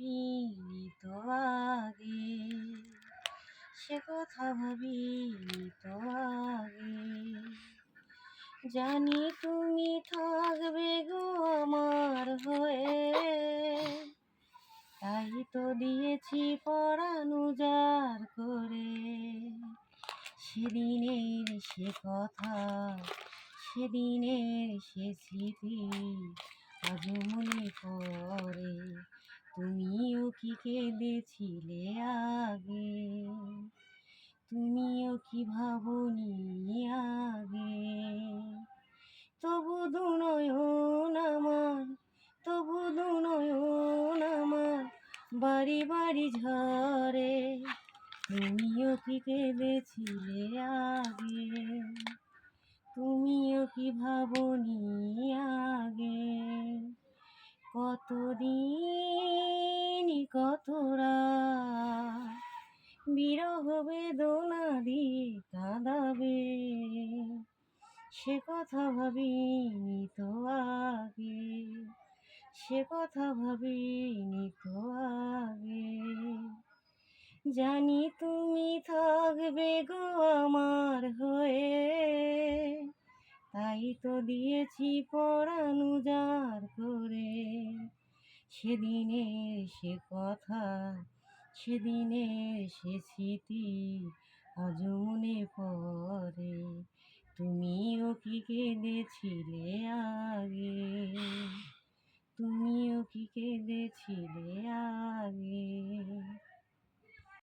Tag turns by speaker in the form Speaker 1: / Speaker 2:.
Speaker 1: ভাবিনি তো আগে সে কথা ভাবিনি তো আগে জানি তুমি থাকবে গো আমার হয়ে, তাই তো দিয়েছি পরাণ উজাড় করে। সেদিনের সে কথা, সেদিনের সে স্মৃতি আজ মনে পড়ে তুমিও কি কেঁদেছিলে আগে? তুমিও কি ভাবনি আগে? তবু দুনয়ন আমার, তবু দুনয়ন আমার, বাড়ি বাড়ি ঝরে। তুমিও কি কেঁদেছিলে আগে? তুমিও কি ভাবনি আগে? কতদিন কত রাত বিরহ বেদনা দিয়ে কাঁদাবে। সে কথা ভাবিনি তো আগে। সে কথা ভাবিনি তো আগে। জানি তুমি থাকবে গো আমার হয়ে। তাই তো দিয়েছি পরাণ উজাড় করে। সেদিনের সে কথা সেদিনের সে স্মৃতি আজ মনে পড়ে। তুমিও কি কেঁদেছিলে আগে? তুমিও কি কেঁদেছিলে আগে?